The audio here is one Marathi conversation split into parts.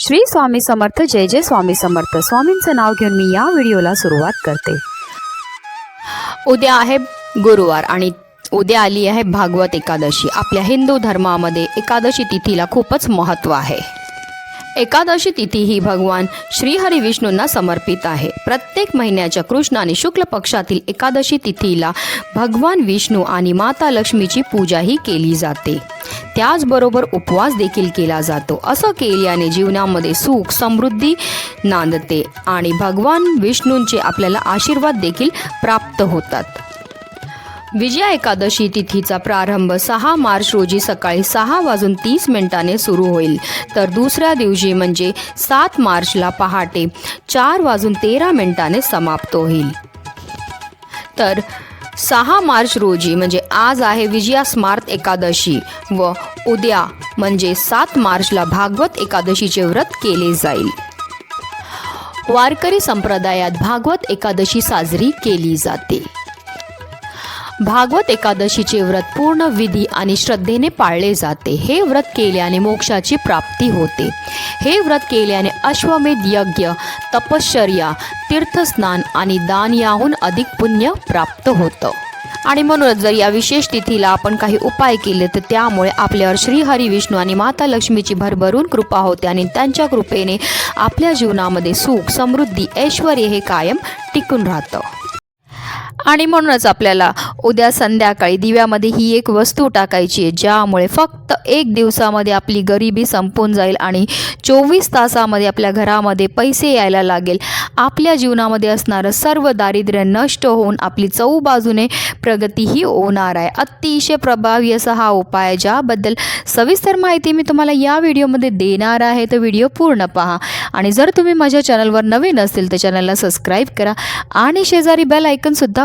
श्री स्वामी समर्थ जय जय स्वामी समर्थ. स्वामींचं नाव घेऊन मी या व्हिडिओला सुरुवात करते. उद्या आहे गुरुवार आणि उद्या आली आहे भागवत एकादशी. आपल्या हिंदू धर्मामध्ये एकादशी तिथीला खूपच महत्त्व आहे. एकादशी तिथी ही भगवान श्रीहरी विष्णूंना समर्पित आहे. प्रत्येक महिन्याच्या कृष्ण आणि शुक्ल पक्षातील एकादशी तिथीला भगवान विष्णू आणि माता लक्ष्मीची पूजाही केली जाते. त्याचबरोबर उपवास देखील केला जातो. असं केल्याने जीवनामध्ये सुख समृद्धी नांदते आणि भगवान विष्णूंचे आपल्याला आशीर्वाद देखील प्राप्त होतात. विजया एकादशी तिथीचा प्रारंभ सहा मार्च रोजी सकाळी सहा वाजून तीस मिनिटाने सुरू होईल. तर दुसऱ्या दिवशी म्हणजे सात मार्चला पहाटे चार वाजून तेरा मिनिटाने समाप्त होईल. तर सहा मार्च रोजी म्हणजे आज आहे विजया स्मार्त एकादशी व उद्या म्हणजे सात मार्चला भागवत एकादशीचे व्रत केले जाईल. वारकरी संप्रदायात भागवत एकादशी साजरी केली जाते. भागवत एकादशीचे व्रत पूर्ण विधी आणि श्रद्धेने पाळले जाते. हे व्रत केल्याने मोक्षाची प्राप्ती होते. हे व्रत केल्याने अश्वमेध यज्ञ तपश्चर्या तीर्थस्नान आणि दान याहून अधिक पुण्य प्राप्त होतं. आणि म्हणूनच जर या विशेष तिथीला आपण काही उपाय केले तर त्यामुळे आपल्यावर श्रीहरी विष्णू आणि माता लक्ष्मीची भरभरून कृपा होते आणि त्यांच्या कृपेने आपल्या जीवनामध्ये सुख समृद्धी ऐश्वर हे कायम टिकून राहतं. आणि म्हणूनच आपल्याला उद्या संध्याकाळी दिव्यामध्ये ही एक वस्तू टाकायची आहे ज्यामुळे फक्त एक दिवसामध्ये आपली गरिबी संपून जाईल आणि चोवीस तासामध्ये आपल्या घरामध्ये पैसे यायला लागेल. आपल्या जीवनामध्ये असणारं सर्व दारिद्र्य नष्ट होऊन आपली चौ बाजूने प्रगतीही होणार आहे. अतिशय प्रभावी असा हा उपाय आहे, ज्याबद्दल सविस्तर माहिती मी तुम्हाला या व्हिडिओमध्ये देणार आहे. तर व्हिडिओ पूर्ण पहा. आणि जर तुम्ही माझ्या चॅनलवर नवीन असतील तर चॅनलला सबस्क्राईब करा आणि शेजारी बेल ऐकनसुद्धा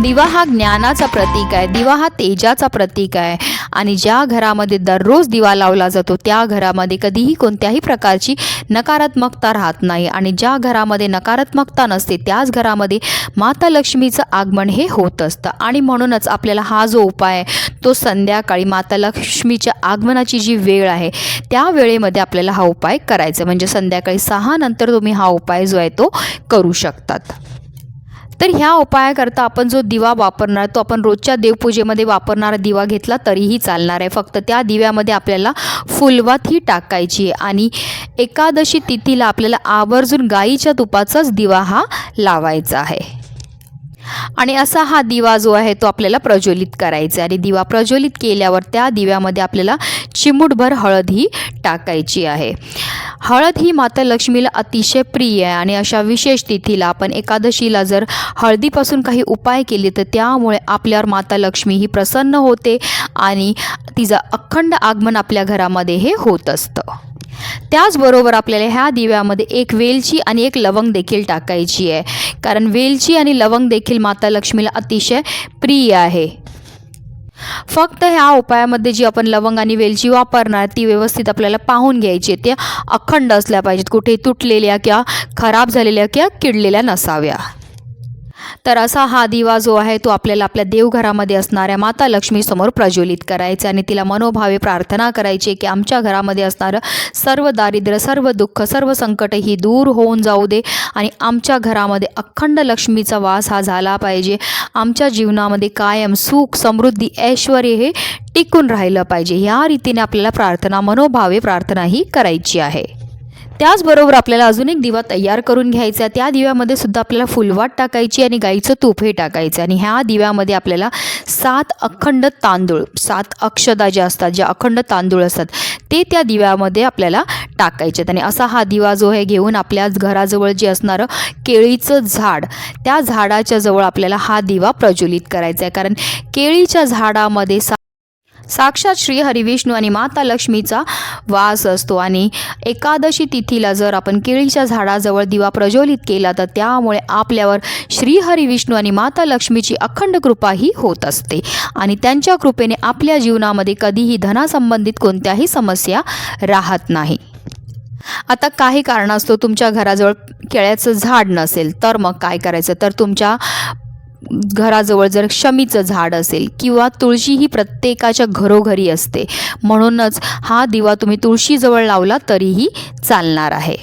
दिवा हा ज्ञानाचा प्रतीक आहे. दिवा हा तेजाचा प्रतीक आहे. आणि ज्या घरामध्ये दररोज दिवा लावला जातो त्या घरामध्ये कधीही कोणत्याही प्रकारची नकारात्मकता राहत नाही. आणि ज्या घरामध्ये नकारात्मकता नसते त्याच घरामध्ये माता लक्ष्मीचं आगमन हे होत असतं. आणि म्हणूनच आपल्याला हा जो उपाय आहे तो संध्याकाळी माता लक्ष्मीच्या आगमनाची जी वेळ आहे त्या वेळेमध्ये आपल्याला हा उपाय करायचा म्हणजे संध्याकाळी सहा नंतर तुम्ही हा उपाय जो आहे तो करू शकतात. तर ह्या उपायाकरता आपण जो दिवा वापरणार तो आपण रोजच्या देवपूजेमध्ये वापरणारा दिवा घेतला तरीही चालणार आहे. फक्त त्या दिव्यामध्ये आपल्याला फुलवात ही टाकायची आहे आणि एकादशी तिथीला आपल्याला आवर्जून गाईच्या तुपाचाच दिवा हा लावायचा आहे. आणि असा हा दिवा जो आहे तो आपल्याला प्रज्वलित करायचा आहे. आणि दिवा प्रज्वलित केल्यावर त्या दिव्यामध्ये आपल्याला चिमूटभर हळद ही टाकायची आहे. हळद ही माता लक्ष्मीला अतिशय प्रिय आहे आणि अशा विशेष तिथीला आपण एकादशीला जर हळदीपासून काही उपाय केले तर त्यामुळे आपल्यावर माता लक्ष्मी ही प्रसन्न होते आणि तिचं अखंड आगमन आपल्या घरामध्ये हे होत असतं. त्याचबरोबर आपल्याला ह्या दिव्यामध्ये एक वेलची आणि एक लवंग देखील टाकायची आहे. कारण वेलची आणि लवंग देखील माता लक्ष्मीला अतिशय प्रिय आहे. फक्त ह्या उपायामध्ये जी आपण लवंग आणि वेलची वापरणार ती व्यवस्थित आपल्याला पाहून घ्यायची. ते त्या अखंड असल्या पाहिजेत कुठे तुटलेल्या किंवा खराब झालेल्या किंवा किडलेल्या नसाव्या. तर असा हा दिवा जो आहे तो आपल्याला आपल्या देवघरामध्ये असणाऱ्या माता लक्ष्मीसमोर प्रज्वलित करायचा आणि तिला मनोभावे प्रार्थना करायची की आमच्या घरामध्ये असणारं सर्व दारिद्र्य सर्व दुःख सर्व संकट ही दूर होऊन जाऊ दे आणि आमच्या घरामध्ये अखंड लक्ष्मीचा वास हा झाला पाहिजे. आमच्या जीवनामध्ये कायम सुख समृद्धी ऐश्वर हे टिकून राहिलं पाहिजे. या रीतीने आपल्याला प्रार्थना मनोभावे प्रार्थना ही करायची आहे. त्याचबरोबर आपल्याला अजून एक दिवा तयार करून घ्यायचा त्या दिव्यामध्ये सुद्धा आपल्याला फुलवाट टाकायची आणि गाईचं तूप हे टाकायचं. आणि ह्या दिव्यामध्ये आपल्याला सात अखंड तांदूळ सात अक्षदा ज्या असतात ज्या अखंड तांदूळ असतात ते त्या दिव्यामध्ये आपल्याला टाकायचे आहेत. आणि असा हा दिवा जो आहे घेऊन आपल्या घराजवळ जे असणारं केळीचं झाड त्या झाडाच्या जवळ आपल्याला हा दिवा प्रज्वलित करायचा आहे. कारण केळीच्या झाडामध्ये सा साक्षात श्री हरिविष्णू आणि माता लक्ष्मीचा वास असतो. आणि एकादशी तिथीला जर आपण केळीच्या झाडाजवळ दिवा प्रज्वलित केला तर त्यामुळे आपल्यावर श्री हरिविष्णू आणि माता लक्ष्मीची अखंड कृपाही होत असते. आणि त्यांच्या कृपेने आपल्या जीवनामध्ये कधीही धनासंबंधित कोणत्याही समस्या राहत नाही. आता काही कारणास्तव तुमच्या घराजवळ केळ्याचं झाड नसेल तर मग काय करायचं? तर तुमच्या घराजवळ जर शमीचं झाड असेल किंवा तुळशी ही प्रत्येकाच्या घरोघरी असते म्हणूनच हा दिवा तुम्ही तुळशीजवळ लावला तरीही चालणार आहे.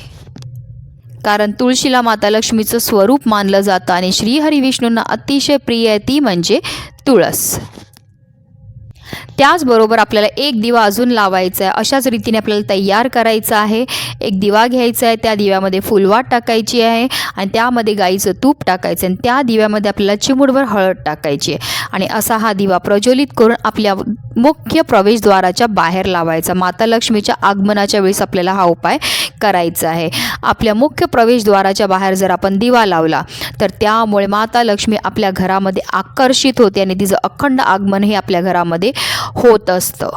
कारण तुळशीला माता लक्ष्मीचं स्वरूप मानलं जातं आणि श्रीहरी विष्णूंना अतिशय प्रिय आहे ती म्हणजे तुळस. त्याचबरोबर आपल्याला एक दिवा अजून लावायचा आहे. अशाच रीतीने आपल्याला तयार करायचं आहे. एक दिवा घ्यायचा आहे. त्या दिव्यामध्ये फुलवाट टाकायची आहे आणि त्यामध्ये गाईचं तूप टाकायचं आणि त्या दिव्यामध्ये आपल्याला चिमुडभर हळद टाकायची आहे. आणि असा हा दिवा प्रज्वलित करून आपल्या मुख्य प्रवेशद्वाराच्या बाहेर लावायचा. माता लक्ष्मीच्या आगमनाच्या वेळेस आपल्याला हा उपाय करायचा आहे. आपल्या मुख्य प्रवेशद्वाराच्या बाहेर जर आपण दिवा लावला तर त्यामुळे माता लक्ष्मी आपल्या घरामध्ये आकर्षित होते आणि तिचं अखंड आगमन हे आपल्या घरामध्ये होत असतं.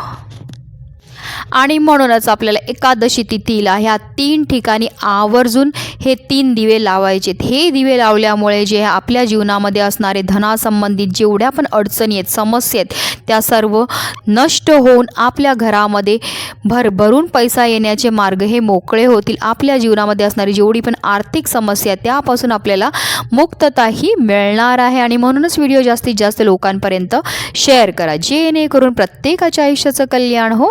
आणि म्हणूनच आपल्याला एकादशी तिथीला ह्या तीन ठिकाणी आवर्जून हे तीन दिवे लावायचेत. हे दिवे लावल्यामुळे जे आपल्या जीवनामध्ये असणारे धनासंबंधित जेवढ्या पण अडचणी आहेत समस्या आहेत त्या सर्व नष्ट होऊन आपल्या घरामध्ये भरभरून पैसा येण्याचे मार्ग हे मोकळे होतील. आपल्या जीवनामध्ये असणारी जेवढी पण आर्थिक समस्या आहे, त्यापासून आपल्याला मुक्तताही मिळणार आहे. आणि म्हणूनच व्हिडिओ जास्तीत जास्त लोकांपर्यंत शेअर करा. जेणेकरून प्रत्येकाच्या आयुष्याचं कल्याण हो.